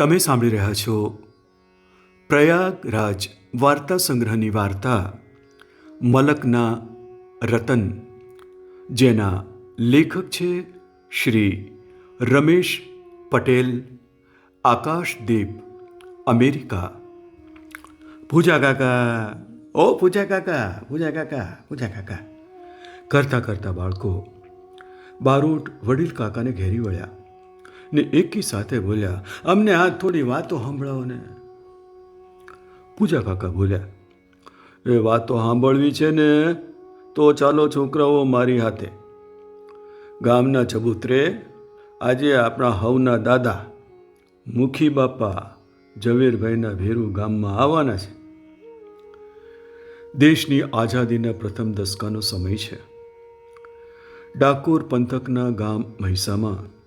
તમે સાંભળી રહ્યા છો પ્રયાગરાજ વાર્તા સંગ્રહની વાર્તા મલકના રતન, જેના લેખક છે શ્રી રમેશ પટેલ, આકાશદીપ, અમેરિકા. પૂજા કાકા, ઓ પૂજા કાકા પૂજા કાકા પૂજા કાકા. કરતા કરતા બાળકો, બારોટ વડીલ કાકાને ઘેરી વળ્યા. ને એકી સાથે બોલ્યા, અમને આ થોડી વાતો સાંભળાવો ને પૂજા કાકા બોલ્યા, એ વાતો સાંભળવી છે ને, તો ચાલો છોકરાઓ મારી હાથે. ગામના ચબૂતરે આજે આપણા હવના દાદા, મુખી બાપા ઝવેરભાઈના ભેરુ ગામમાં આવવાના છે. દેશની આઝાદીના પ્રથમ દસકાનો સમય છે. ડાકોર પંથકના ગામ મહિસામાં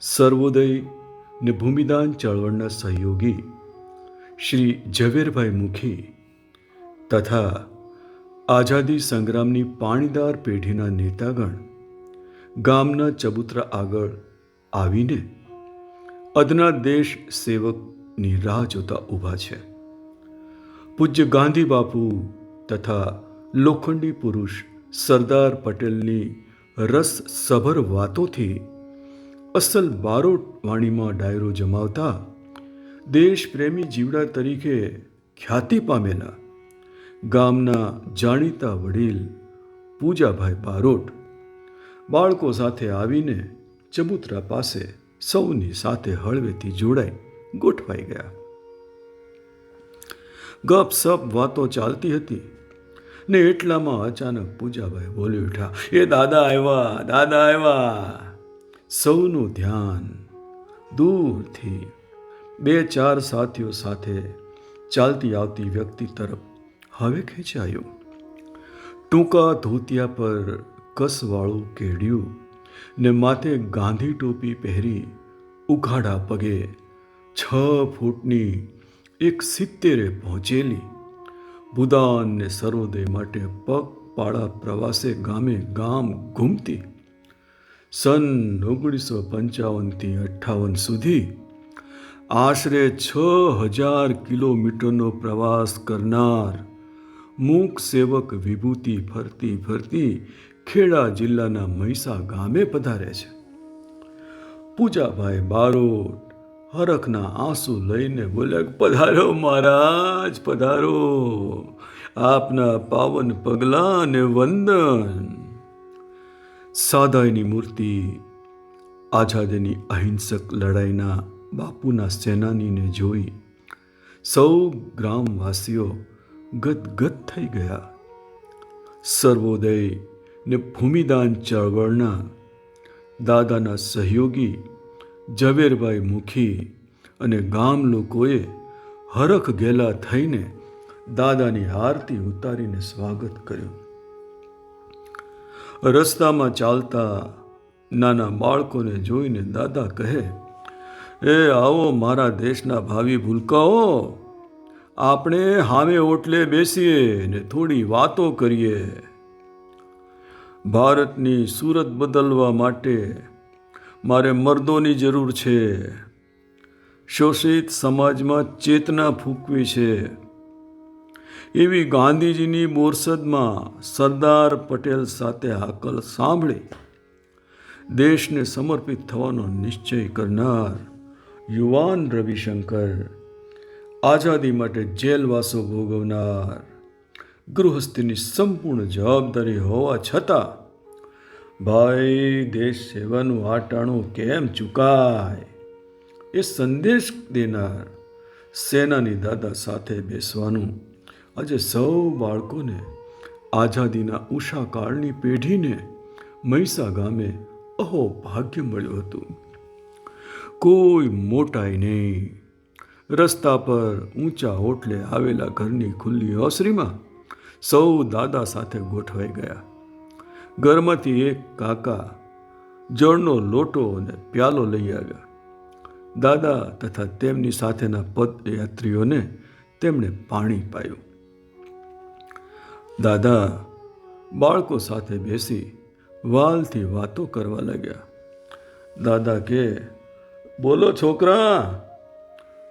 સર્વોદય ને ભૂમિદાન ચળવળના સહયોગી શ્રી ઝવેરભાઈ મુખી તથા આઝાદી સંગ્રામની પાણીદાર પેઢીના નેતાગણ ગામના ચબૂતરા આગળ આવીને અદના દેશ સેવકની રાહ જોતા ઊભા છે. પૂજ્ય ગાંધી બાપુ તથા લોખંડી પુરુષ સરદાર પટેલની રસસભર વાતોથી અસલ બારોટ વાણીમાં ડાયરો જમાવતા દેશપ્રેમી જીવડા તરીકે ખ્યાતિ પામેલા ગામના જાણીતા વડીલ પૂજાભાઈ બારોટ બાળકો સાથે આવીને ચબૂતરા પાસે સૌની સાથે હળવેથી જોડાઈ ગોઠવાઈ ગયા. ગપ સપ વાતો ચાલતી હતી ને એટલામાં અચાનક પૂજાભાઈ બોલી ઉઠ્યા, એ દાદા આવ્યા દાદા આવ્યા. સૌનું ધ્યાન દૂરથી બે ચાર સાથીઓ સાથે ચાલતી આવતી વ્યક્તિ તરફ હવે ખેંચાયું. ટૂંકા ધોતિયા પર કસવાળું કેડ્યું ને માથે ગાંધી ટોપી પહેરી ઉઘાડા પગે છ ફૂટની એક સિત્તેરે પહોંચેલી. ભૂદાન ને સર્વોદય માટે પગપાળા પ્રવાસે ગામે ગામ ઘૂમતી સન ઓગણીસો પંચાવનથી અઠ્ઠાવન સુધી આશરે છ હજાર કિલોમીટરનો પ્રવાસ કરનાર મૂક સેવક વિભૂતિ ફરતી ફરતી ખેડા જિલ્લાના મહીસા ગામે પધારે છે. પૂજાભાઈ બારોટ હરખના આંસુ લઈને બોલ્યા પધારો મહારાજ, પધારો. આપના પાવન પગલાં વંદન. સાદાઈની મૂર્તિ, આઝાદીની અહિંસક લડાઈના બાપુના સેનાનીને જોઈ સૌ ગ્રામવાસીઓ ગદગદ થઈ ગયા. સર્વોદય ને ભૂમિદાન ચળવળના દાદાના સહયોગી ઝવેરભાઈ મુખી અને ગામ લોકોએ હરખ ગેલા થઈને દાદાની આરતી ઉતારીને સ્વાગત કર્યું. રસ્તામાં ચાલતા નાના બાળકોને જોઈને દાદા કહે, એ આવો મારા દેશના ભાવિ ભૂલકાઓ, આપણે હામે ઓટલે બેસીએ ને થોડી વાતો કરીએ. ભારતની સુરત બદલવા માટે મારે મર્દોની જરૂર છે. શોષિત સમાજમાં ચેતના ફૂંકવી છે. એવી ગાંધીજીની બોરસદમાં સરદાર પટેલ સાથે હાકલ સાંભળી દેશને સમર્પિત થવાનો નિશ્ચય કરનાર યુવાન રવિશંકર આઝાદી માટે જેલવાસો ભોગવનાર, ગૃહસ્થની સંપૂર્ણ જવાબદારી હોવા છતાં, ભાઈ, દેશ સેવાનું આટાણું કેમ ચૂકાય? એ સંદેશ દેનાર સેનાની દાદા સાથે બેસવાનું આજે સૌ બાળકોને આઝાદીના ઉષાકાળની પેઢીને મહીસા ગામે અહો ભાગ્ય મળ્યું હતું. કોઈ મોટાઈ નહીં. રસ્તા પર ઊંચા હોટલે આવેલા ઘરની ખુલ્લી ઓસરીમાં સૌ દાદા સાથે ગોઠવાઈ ગયા. ઘરમાંથી એક કાકા જળનો લોટો અને પ્યાલો લઈ આવ્યા. દાદા તથા તેમની સાથેના પદયાત્રીઓને તેમણે પાણી પાયું. દાદા, બાળકો સાથે બેસી વાલથી વાતો કરવા લાગ્યા. દાદા કે, બોલો છોકરા,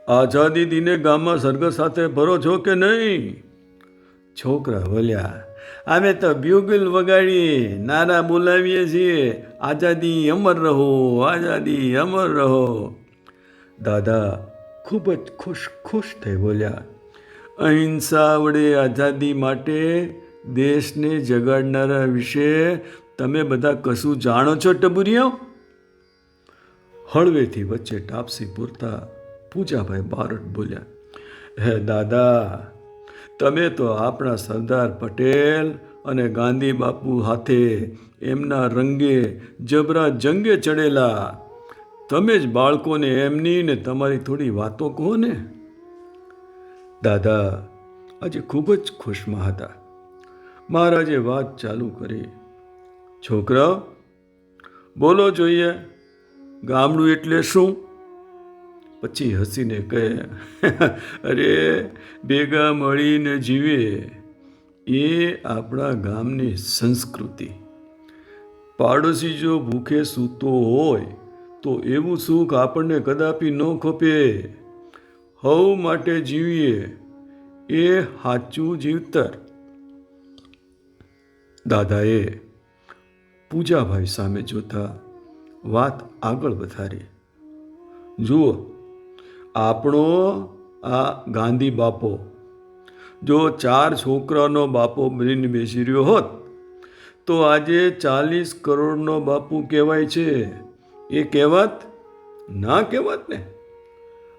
આઝાદી દિને ગામમાં સર્ગ સાથે ભરો છો કે નહીં? છોકરા બોલ્યા, અમે તો બ્યુગલ વગાડી નારા બોલાવીએ છીએ. આઝાદી અમર રહો, આઝાદી અમર રહો. દાદા ખૂબ જ ખુશ ખુશ થઈ બોલ્યા. અહિંસા વડે આઝાદી માટે દેશને જગાડનારા વિશે તમે બધા કશું જાણો છો, ટબુરિયો? હળવેથી વચ્ચે ટાપસી પૂરતા પૂજાભાઈ બારડ બોલ્યા, હે દાદા, તમે તો આપણા સરદાર પટેલ અને ગાંધી બાપુ હાથે એમના રંગે જબરા જંગે ચડેલા. તમે જ બાળકોને એમની ને તમારી થોડી વાતો કહો ને. દાદા, આજે ખૂબ જ ખુશમાં હતા. મહારાજે વાત ચાલુ કરી. છોકરાઓ, બોલો જોઈએ, ગામડું એટલે શું? પછી હસીને કહે, અરે, ભેગા મળીને જીવે. એ આપણા ગામની સંસ્કૃતિ. પાડોશી જો ભૂખે સૂતો હોય, તો એવું સુખ આપણને કદાપી ન ખપે. હવ માટે જીવીએ, એ સાચું જીવતર. દાદાએ પૂજાભાઈ સામે જોતા વાત આગળ વધારી. જુઓ, આપણો આ ગાંધી બાપો, જો ચાર છોકરાનો બાપો બનીને બેસી રહ્યો હોત, તો આજે ચાલીસ કરોડનો બાપુ કહેવાય છે. એ કહેવત ના કહેવત ને?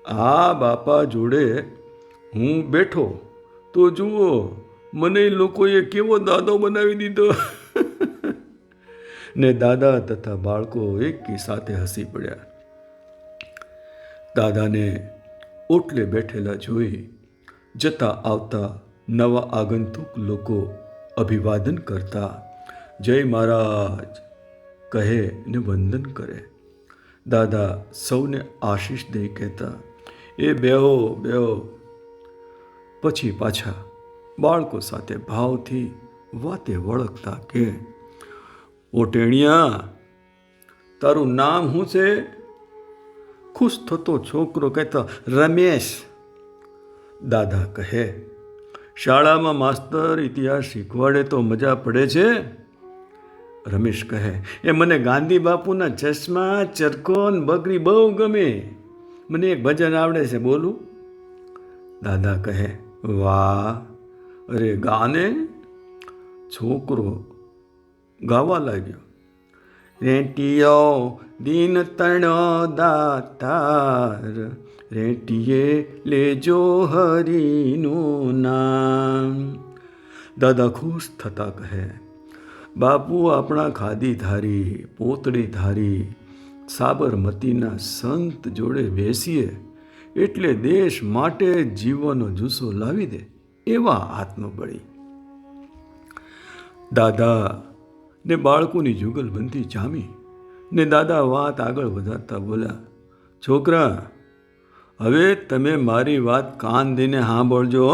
આ બાપા જોડે હું બેઠો. તો જુઓ, મને લોકોએ કેવો દાદો બનાવી દીધો. ને દાદા તથા બાળકો એકી સાથે હસી પડ્યા. દાદાને ઓટલે બેઠેલા જોઈ જતા આવતા નવા આગંતુક લોકો અભિવાદન કરતા, જય મહારાજ, કહે ને વંદન કરે. દાદા સૌને આશીષ દઈ કહેતા એ બેહો બેહો. પછી પાછા બાળકો સાથે ભાવથી વાતે વળગતા કે, ઓટેણિયા, તારું નામ શું છે? ખુશ થતો છોકરો કહેતો, રમેશ. દાદા કહે, શાળામાં માસ્તર ઇતિહાસ શીખવાડે તો મજા પડે છે? રમેશ કહે, એ મને ગાંધી બાપુના ચશ્મા, ચરકોન ને બકરી બહુ ગમે. મને એક ભજન આવડે છે, બોલું? દાદા કહે, વાહ, અરે ગાને છોકરો ગાવા લાગ્યો. રેટિયો દિન તણો દાતાર, રેટિયે લેજો હરિનું નામ. દાદા ખુશ થતા કહે, બાપુ, આપણા ખાદી ધારી પોતડી ધારી સાબરમતીના સંત જોડે બેસીએ એટલે દેશ માટે જીવનો જુસ્સો લાવી દે એવા આત્મબળી. દાદા ને બાળકોની જુગલબંધી જામી ને દાદા વાત આગળ વધારતા બોલ્યા, છોકરા, હવે તમે મારી વાત કાન દઈને સાંભળજો.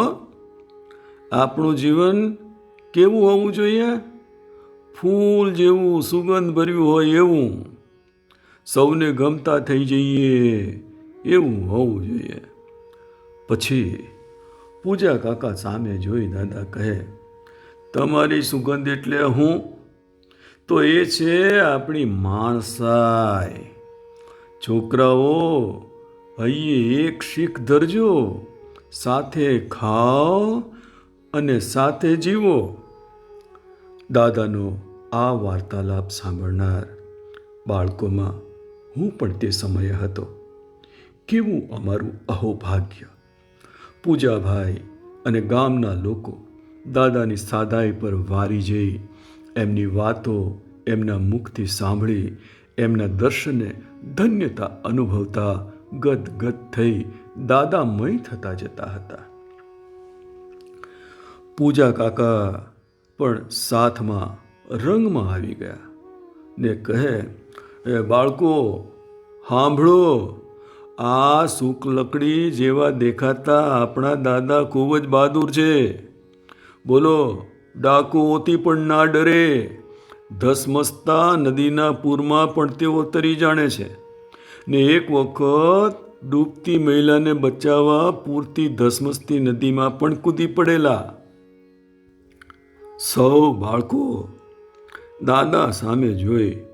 આપણું જીવન કેવું હોવું જોઈએ? ફૂલ જેવું સુગંધ ભર્યું હોય એવું. સૌને ગમતા થઈ જઈએ એવું હોવું જોઈએ. પછી પૂજા કાકા સામે જોઈ દાદા કહે, તમારી સુગંધ એટલે હું? તો એ છે આપણી માણસાઈ. છોકરાઓ અહીં એક શીખ ધરજો, સાથે ખાઓ અને સાથે જીવો. દાદાનો આ વાર્તાલાપ સાંભળનાર બાળકોમાં હું પણ તે સમયે હતો. કેવું અમારું અહોભાગ્ય. પૂજાભાઈ અને ગામના લોકો દાદાની સાદાઈ પર વારી જઈ એમની વાતો એમના મુખથી સાંભળી એમના દર્શને ધન્યતા અનુભવતા ગદગદ થઈ દાદામય થતા જતા હતા. પૂજા કાકા પણ સાથમાં રંગમાં આવી ગયા ને કહે એ બાળકો સાંભળો આ શુક્લકડી જેવા દેખાતા આપણા દાદા ખૂબ જ બહાદુર છે. બોલો ડાકુઓથી પણ ના ડરે. ધસમસતા નદીના પૂરમાં પણ તેઓ તરી જાણે છે. ને એક વખત ડૂબતી મહિલાને બચાવવા પૂરતી ધસમસતી નદીમાં પણ કૂદી પડેલા. સૌ બાળકો, દાદા સામે જોઈ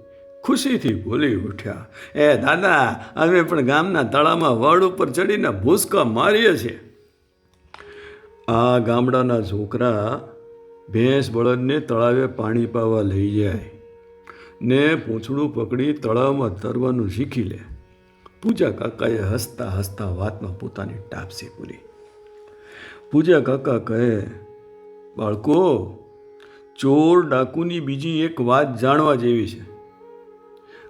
ખુશીથી બોલી ઉઠ્યા. એ દાદા, અમે પણ ગામના તળાવમાં વડ ઉપર ચડીને ભૂસકા મારીએ છીએ. આ ગામડાના છોકરા ભેંસ બળદને તળાવે પાણી પાવા લઈ જાય ને પૂંછડું પકડી તળાવમાં તરવાનું શીખી લે. પૂજા કાકાએ હસતા હસતા વાતમાં પોતાની ટાપસી પૂરી. પૂજા કાકા કહે, બાળકો, ચોર ડાકુની બીજી એક વાત જાણવા જેવી છે.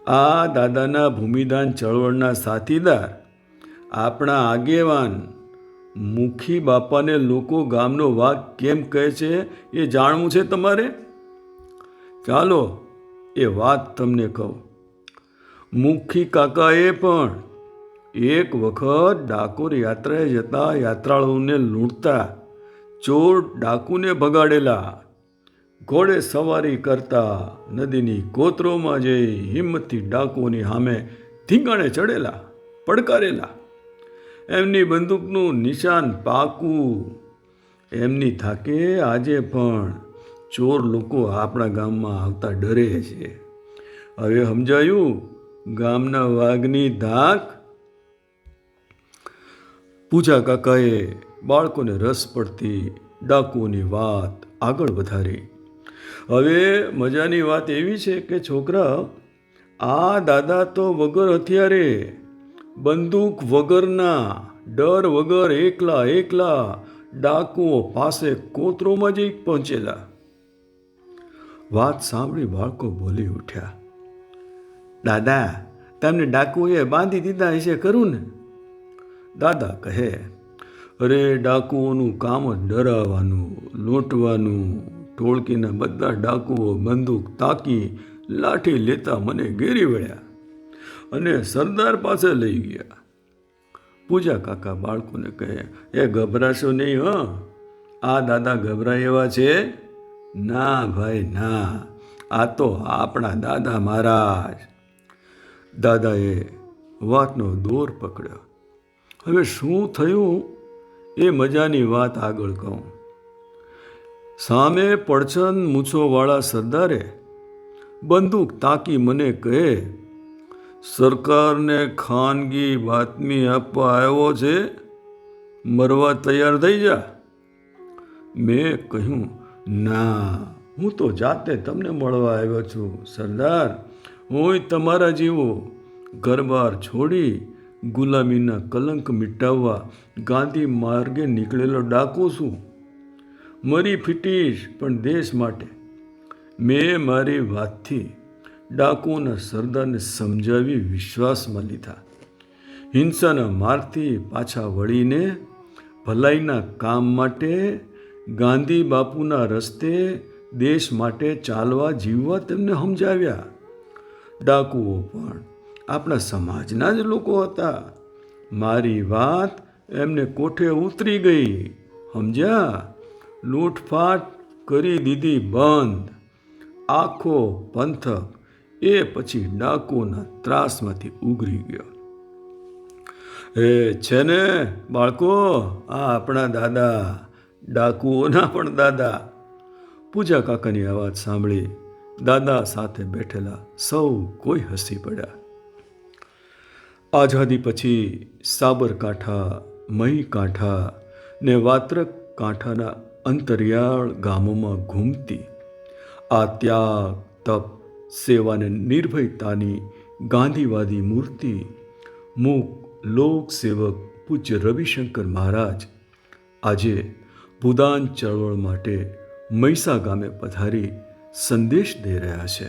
આ દાદાના ભૂમિદાન ચળવળના સાથીદાર, આપણા આગેવાન, મુખી બાપાને લોકો ગામનો વાઘ કેમ કહે છે એ જાણવું છે તમારે? ચાલો એ વાત તમને કહું. મુખી કાકાએ પણ એક વખત ડાકોર યાત્રાએ જતા યાત્રાળુઓને લૂંટતા ચોર ડાકુને ભગાડેલા ઘોડે સવારી કરતા નદીની કોતરોમાં જઈ હિંમતથી ડાકુઓની સામે ધીંગાણે ચડેલા, પડકારેલા. એમની બંદૂકનું નિશાન પાકું. એમની થાકે આજે પણ ચોર લોકો આપણા ગામમાં આવતા ડરે છે. હવે સમજાયું, ગામના વાઘની ધાક? પૂજા કાકાએ બાળકોને રસ પડતી ડાકુઓની વાત આગળ વધારી. હવે મજાની વાત એવી છે કે છોકરા, આ દાદા તો વગર હથિયારે, બંદૂક વગરના, ડર વગર એકલા એકલા ડાકુઓ પાસે કોતરોમાં જઈ પહોંચેલા. વાત સાંભળી બાળકો બોલી ઉઠ્યા. દાદા, તમને ડાકુએ બાંધી દીધા હશે ખરું ને? દાદા કહે, અરે, ડાકુઓનું કામ જ ડરાવવાનું, લૂંટવાનું ટોળકીના બધા ડાકુઓ બંદૂક તાકી લાઠી લેતા મને ઘેરી વળ્યા અને સરદાર પાસે લઈ ગયા. પૂજા કાકા બાળકોને કહે, એ ગભરાશો નહીં, હં. આ દાદા ગભરાય એવા છે? ના ભાઈ, ના. આ તો આપણા દાદા મહારાજ. દાદાએ વાતનો દોર પકડ્યો. હવે શું થયું? એ મજાની વાત આગળ કહું. સામે પડછન મૂછોવાળા સરદારે બંદૂક તાકી મને કહે, સરકારને ખાનગી બાતમી આપવા આવ્યો છે? મરવા તૈયાર થઈ જા. મેં કહ્યું, ના, હું તો જાતે તમને મળવા આવ્યો છું, સરદાર. હું તમારા જેવો ઘરબાર છોડી ગુલામીના કલંક મિટાવવા ગાંધી માર્ગે નીકળેલો ડાકુ છું. મરી ફીટીશ પણ દેશ માટે. મેં મારી વાતથી ડાકુના સરદારને સમજાવી વિશ્વાસમાં લીધા હિંસાના માર્ગથી પાછા વળીને ભલાઈના કામ માટે, ગાંધી બાપુના રસ્તે દેશ માટે ચાલવા જીવવા તેમને સમજાવ્યા. ડાકુઓ પણ આપણા સમાજના જ લોકો હતા. મારી વાત એમને કોઠે ઉતરી ગઈ, સમજ્યા? લૂંટફાટ કરી દીધી બંધ. આખો પંથક એ પછી ડાકુના ત્રાસમાંથી ઉઘરી ગયો. એ છે ને બાળકો, આ આપણા દાદા, ડાકુઓના પણ દાદા. પૂજા કાકાની અવાજ સાંભળી દાદા સાથે બેઠેલા સૌ કોઈ હસી પડ્યા. આઝાદી પછી સાબરકાંઠા મહી કાંઠા ને વાત્રક કાંઠાના અંતરિયાળ ગામોમાં ઘૂમતી. આ ત્યાગ, તપ સેવાને નિર્ભયતાની ગાંધીવાદી મૂર્તિ મૂક લોકસેવક પૂજ્ય રવિશંકર મહારાજ આજે ભૂદાન ચળવળ માટે મૈસા ગામે પધારી સંદેશ દઈ રહ્યા છે.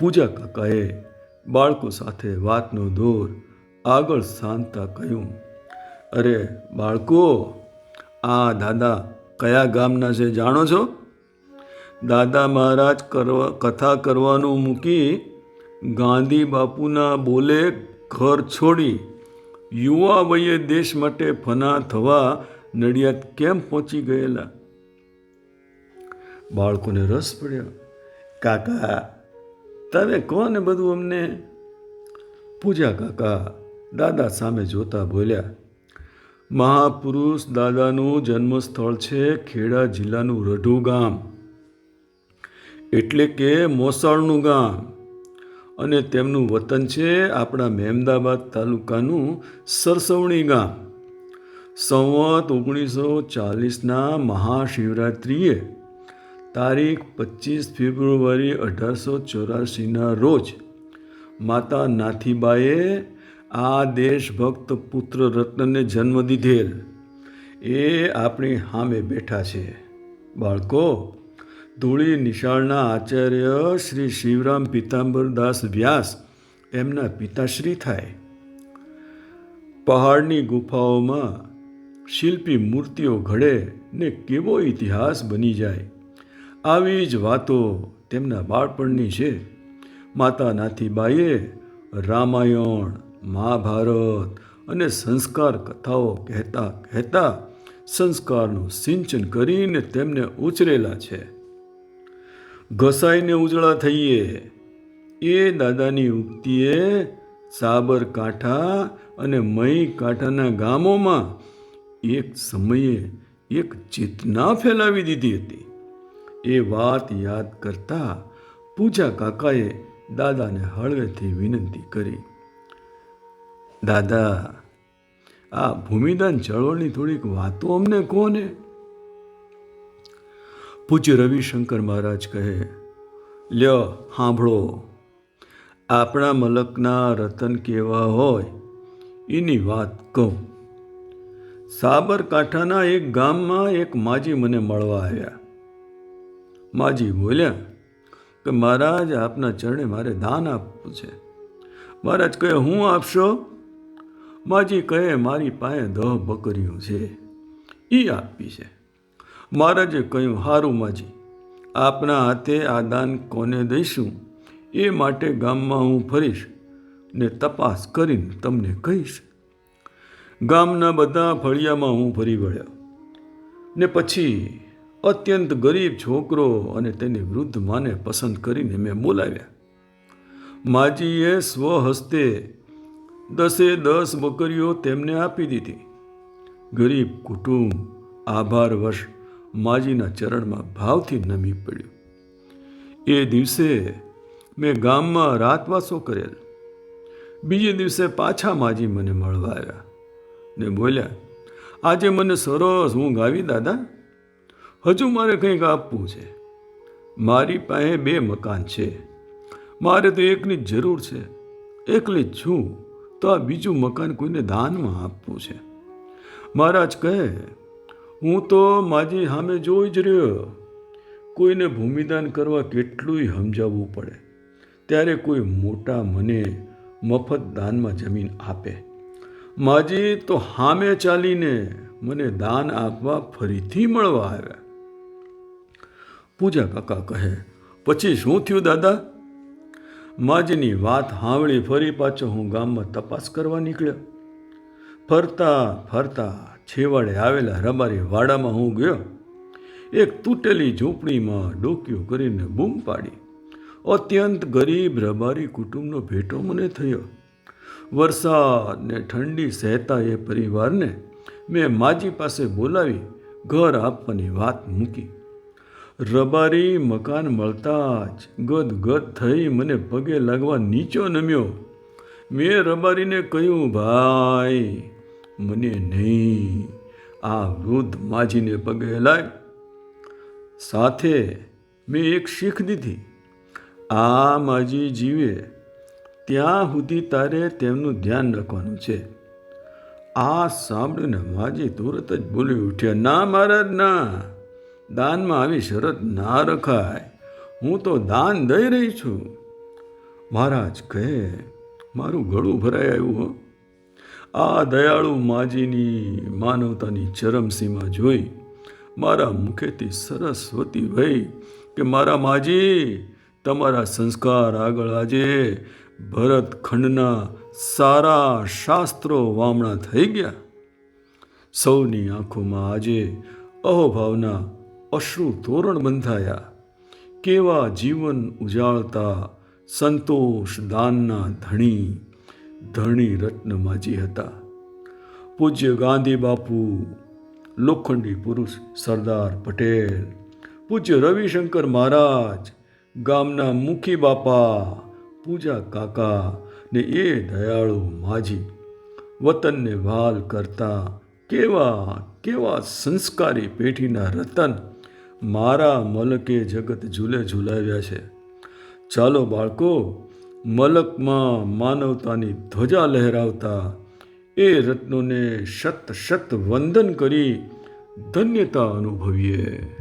પૂજા કાકાએ બાળકો સાથે વાતનો દોર આગળ સાંધતા કહ્યું, અરે બાળકો, આ દાદા કયા ગામના છે જાણો છો? દાદા મહારાજ કરવા, કથા કરવાનું મૂકી ગાંધી બાપુના બોલે ઘર છોડી. યુવા વયે દેશ માટે ફના થવા નડિયાદ કેમ પહોંચી ગયેલા? બાળકોને રસ પડ્યો. કાકા, તમે કહો બધું અમને? પૂજા કાકા દાદા સામે જોતા બોલ્યા મહાપુરુષ દાદાનું જન્મસ્થળ છે ખેડા જિલ્લાનું રઢુ ગામ. એટલે કે મોસાળનું ગામ. અને તેમનું વતન છે આપણા મહેમદાબાદ તાલુકાનું સરસવણી ગામ. સંવત ઓગણીસો ચાલીસના મહાશિવરાત્રિએ તારીખ પચીસ ફેબ્રુઆરી અઢારસો ચોરાસીના રોજ માતા નાથીબાએ આ દેશભક્ત પુત્ર રત્નને જન્મ દીધેલ. એ આપણી સામે બેઠા છે. બાળકો, ધૂળી નિશાળના આચાર્ય શ્રી શિવરામ પિતાંબરદાસ વ્યાસ એમના પિતાશ્રી થાય. પહાડની ગુફાઓમાં શિલ્પી મૂર્તિઓ ઘડે ને કેવો ઇતિહાસ બની જાય. આવી જ વાતો તેમના બાળપણની છે. માતા નાથીબાઈએ રામાયણ મહાભારત અને સંસ્કાર કથાઓ કહેતા કહેતા સંસ્કારનું સિંચન કરીને તેમને ઉછરેલા છે. ઘસાઈને ઉજળા થઈએ. એ દાદાની ઉક્તિએ સાબરકાંઠા અને મય કાંઠાના ગામોમાં એક સમયે એક ચેતના ફેલાવી દીધી હતી. એ વાત યાદ કરતા પૂજા કાકાએ દાદાને હળવેથી વિનંતી કરી. દાદા, આ ભૂમિદાન ચળવળની થોડીક વાતો અમને કોને પૂજ્ય રવિશંકર મહારાજ કહે, લ્યો, સાંભળો. આપણા મલકના રતન કેવા હોય, એની વાત કહું. સાબરકાંઠાના એક ગામમાં એક માજી મને મળવા આવ્યા. માજી બોલ્યા કે, મહારાજ, આપના ચરણે મારે દાન આપવું છે. મહારાજ કહે, હું આપશો? માજી કહે, મારી પાસે દહ બકરીઓ છે એ આપી છે. મહારાજે કહ્યું, હારું માજી, આપના હાથે આ દાન કોને દઈશું? એ માટે ગામમાં હું ફરીશ ને તપાસ કરીને તમને કહીશ. ગામના બધા ફળિયામાં હું ફરી વળ્યો ને પછી અત્યંત ગરીબ છોકરો અને તેની વૃદ્ધ માને પસંદ કરીને મેં બોલાવ્યા. માજીએ સ્વહસ્તે દસે દસ બકરીઓ તેમને આપી દીધી. ગરીબ કુટુંબ આભારવશ માજીના ચરણમાં ભાવથી નમી પડ્યું. એ દિવસે મેં ગામમાં રાતવાસો કરેલ. બીજે દિવસે પાછા માજી મને મળવા આવ્યા ને બોલ્યા, આજે મને સરસ ઊંઘ આવી દાદા. હજુ મારે કંઈક આપવું છે. મારી પાસે બે મકાન છે. મારે તો એકની જરૂર છે. એકલી જ છું. તો આ બીજું મકાન કોઈને દાનમાં આપવું છે? મહારાજ કહે, હું તો માજી સામે જોઈ જ રહ્યો. કોઈને ભૂમિદાન કરવા કેટલુંય સમજાવવું પડે. ત્યારે કોઈ મોટા મને મફત દાનમાં જમીન આપે. માજી તો સામે ચાલીને મને દાન આપવા ફરીથી મળવા આવ્યા. પૂજા કાકા કહે, પછી શું થયું દાદા? માજીની વાત હાંવળી ફરી પાછો હું ગામમાં તપાસ કરવા નીકળ્યો. ફરતા ફરતા છેવાડે આવેલા રબારી વાડામાં હું ગયો. એક તૂટેલી ઝૂંપડીમાં ડોકીઓ કરીને બૂમ પાડી. અત્યંત ગરીબ રબારી કુટુંબનો ભેટો મને થયો. વરસાદ ને ઠંડી સહેતા એ પરિવારને મેં માજી પાસે બોલાવી ઘર આપવાની વાત મૂકી. રબારી મકાન મળતા જ ગદ ગદ થઈ મને પગે લાગવા નીચો નમ્યો. મેં રબારીને કહ્યું, ભાઈ, મને નહીં. આ વૃદ્ધ માજીને પગે લાગ સાથે મેં એક શીખ દીધી. આ માજી જીવે, ત્યાં સુધી તારે તેમનું ધ્યાન રાખવાનું છે. આ સાંભળીને માજી તુરત જ બોલી ઉઠ્યા, ના મહારાજ, ના. દાનમાં આવી શરત ના રખાય. હું તો દાન દઈ રહી છું. મહારાજ કહે, મારું ગળું ભરાઈ આવ્યું આ દયાળુ માજીની માનવતાની ચરમસીમા જોઈ મારા મુખેથી સરસ્વતી ભાઈ કે, મારા માજી, તમારા સંસ્કાર આગળ આજે ભરતખંડના સારા શાસ્ત્રો વામણા થઈ ગયા. સૌની આંખોમાં આજે અહોભાવના અશ્રુ તોરણ બંધાયા. કેવા જીવન ઉજાળતા સંતોષ દાનના ધણી ધણી રત્ન માજી હતા. પૂજ્ય ગાંધી બાપુ, લોખંડી પુરુષ સરદાર પટેલ, પૂજ્ય રવિશંકર મહારાજ, ગામના મુખી બાપા, પૂજા કાકા ને એ દયાળુ માજી. વતનને વાલ કરતા કેવા કેવા સંસ્કારી પેઢીના રતન મારા મલકે જગત ઝૂલે ઝૂલાવ્યા છે. ચાલો બાળકો, મલકમાં માનવતાની ધ્વજા લહેરાવતા એ રત્નોને શત શત વંદન કરી ધન્યતા અનુભવીએ.